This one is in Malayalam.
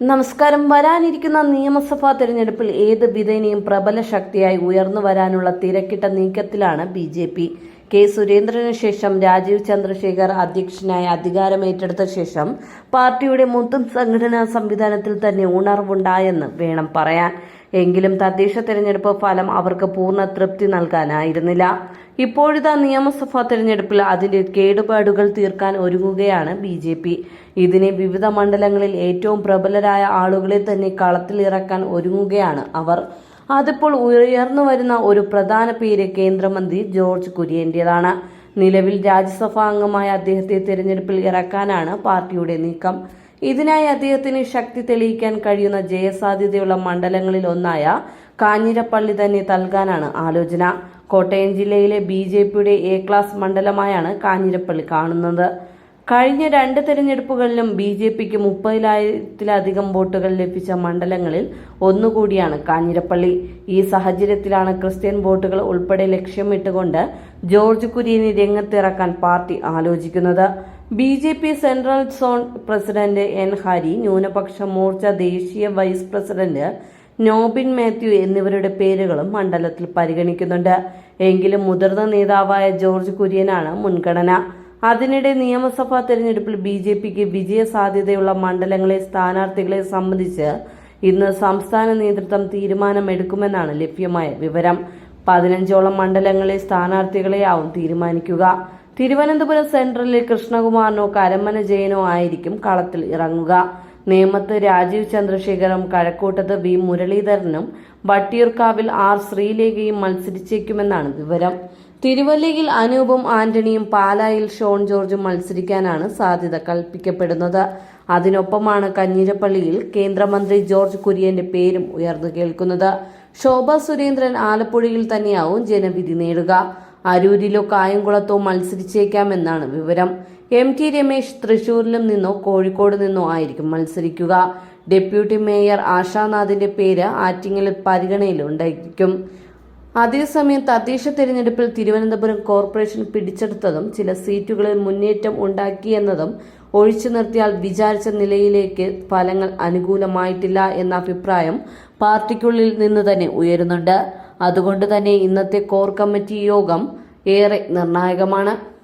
നമസ്കാരം. വരാനിരിക്കുന്ന നിയമസഭാ തെരഞ്ഞെടുപ്പിൽ ഏത് വിധേനയും പ്രബല ശക്തിയായി ഉയർന്നു വരാനുള്ള തിരക്കിട്ട നീക്കത്തിലാണ് ബി കെ സുരേന്ദ്രന് ശേഷം രാജീവ് ചന്ദ്രശേഖർ അധ്യക്ഷനായി അധികാരമേറ്റെടുത്ത ശേഷം പാർട്ടിയുടെ മൊത്തം സംഘടനാ സംവിധാനത്തിൽ തന്നെ ഉണർവുണ്ടായെന്ന് വേണം പറയാൻ. എങ്കിലും തദ്ദേശ തെരഞ്ഞെടുപ്പ് ഫലം അവർക്ക് പൂർണ തൃപ്തി നൽകാനായിരുന്നില്ല. ഇപ്പോഴിതാ നിയമസഭാ തെരഞ്ഞെടുപ്പിൽ അതിന്റെ കേടുപാടുകൾ തീർക്കാൻ ഒരുങ്ങുകയാണ് ബി ജെ പി. ഇതിനെ വിവിധ മണ്ഡലങ്ങളിൽ ഏറ്റവും പ്രബലരായ ആളുകളെ തന്നെ കളത്തിലിറക്കാൻ ഒരുങ്ങുകയാണ് അവർ. അതിപ്പോൾ ഉയർന്നു വരുന്ന ഒരു പ്രധാന പേര് കേന്ദ്രമന്ത്രി ജോർജ് കുര്യന്റേതാണ്. നിലവിൽ രാജ്യസഭാ അംഗമായ അദ്ദേഹത്തെ തിരഞ്ഞെടുപ്പിൽ ഇറക്കാനാണ് പാർട്ടിയുടെ നീക്കം. ഇതിനായി അദ്ദേഹത്തിന് ശക്തി തെളിയിക്കാൻ കഴിയുന്ന ജയസാധ്യതയുള്ള മണ്ഡലങ്ങളിൽ ഒന്നായ കാഞ്ഞിരപ്പള്ളി തന്നെ നൽകാനാണ് ആലോചന. കോട്ടയം ജില്ലയിലെ ബി ജെ പിയുടെ എ ക്ലാസ് മണ്ഡലമായാണ് കാഞ്ഞിരപ്പള്ളി കാണുന്നത്. കഴിഞ്ഞ രണ്ട് തെരഞ്ഞെടുപ്പുകളിലും ബി ജെ പിക്ക് മുപ്പതിനായിരത്തിലധികം വോട്ടുകൾ ലഭിച്ച മണ്ഡലങ്ങളിൽ ഒന്നുകൂടിയാണ് കാഞ്ഞിരപ്പള്ളി. ഈ സാഹചര്യത്തിലാണ് ക്രിസ്ത്യൻ വോട്ടുകൾ ഉൾപ്പെടെ ലക്ഷ്യമിട്ടുകൊണ്ട് ജോർജ് കുര്യനെ രംഗത്തിറക്കാൻ പാർട്ടി ആലോചിക്കുന്നത്. B J P central zone president N Hari ന്യൂനപക്ഷ മോർച്ച ദേശീയ വൈസ് പ്രസിഡന്റ് നോബിൻ മാത്യു എന്നിവരുടെ പേരുകളും മണ്ഡലത്തിൽ പരിഗണിക്കുന്നുണ്ട്. എങ്കിലും മുതിർന്ന നേതാവായ ജോർജ് കുര്യനാണ് മുൻഗണന. അതിനിടെ നിയമസഭാ തെരഞ്ഞെടുപ്പിൽ ബി ജെ പിക്ക് വിജയ സാധ്യതയുള്ള മണ്ഡലങ്ങളെ സ്ഥാനാർത്ഥികളെ സംബന്ധിച്ച് ഇന്ന് സംസ്ഥാന നേതൃത്വം തീരുമാനമെടുക്കുമെന്നാണ് ലഭ്യമായ വിവരം. പതിനഞ്ചോളം മണ്ഡലങ്ങളെ സ്ഥാനാർത്ഥികളെയാവും തീരുമാനിക്കുക. തിരുവനന്തപുരം സെൻട്രലിൽ കൃഷ്ണകുമാറിനോ കരമന ജയനോ ആയിരിക്കും കളത്തിൽ ഇറങ്ങുക. നേമത്ത് രാജീവ് ചന്ദ്രശേഖരം കഴക്കൂട്ടത്ത് വി മുരളീധരനും വട്ടിയൂർക്കാവിൽ ആർ ശ്രീലേഖയും മത്സരിച്ചേക്കുമെന്നാണ് വിവരം. തിരുവല്ലയിൽ അനൂപും ആന്റണിയും പാലായിൽ ഷോൺ ജോർജും മത്സരിക്കാനാണ് സാധ്യത കൽപ്പിക്കപ്പെടുന്നത്. അതിനൊപ്പമാണ് കഞ്ഞിരപ്പള്ളിയിൽ കേന്ദ്രമന്ത്രി ജോർജ് കുര്യന്റെ പേരും ഉയർന്നു കേൾക്കുന്നത്. ശോഭ സുരേന്ദ്രൻ ആലപ്പുഴയിൽ തന്നെയാവും ജനവിധി നേടുക. അരൂരിലോ കായംകുളത്തോ മത്സരിച്ചേക്കാമെന്നാണ് വിവരം. എം ടി രമേശ് തൃശൂരിലും നിന്നോ കോഴിക്കോട് നിന്നോ ആയിരിക്കും മത്സരിക്കുക. ഡെപ്യൂട്ടി മേയർ ആശാനാഥിന്റെ പേര് ആറ്റിങ്ങലിൽ പരിഗണനയിലുണ്ടായിരിക്കും. അതേസമയം തദ്ദേശ തെരഞ്ഞെടുപ്പിൽ തിരുവനന്തപുരം കോർപ്പറേഷൻ പിടിച്ചെടുത്തതും ചില സീറ്റുകളിൽ മുന്നേറ്റം ഉണ്ടാക്കിയെന്നതും ഒഴിച്ചു നിർത്തിയാൽ വിചാരിച്ച നിലയിലേക്ക് ഫലങ്ങൾ അനുകൂലമായിട്ടില്ല എന്ന അഭിപ്രായം പാർട്ടിക്കുള്ളിൽ നിന്ന് തന്നെ ഉയരുന്നുണ്ട്. അതുകൊണ്ട് തന്നെ ഇന്നത്തെ കോർ കമ്മിറ്റി യോഗം ഏറെ നിർണായകമാണ്.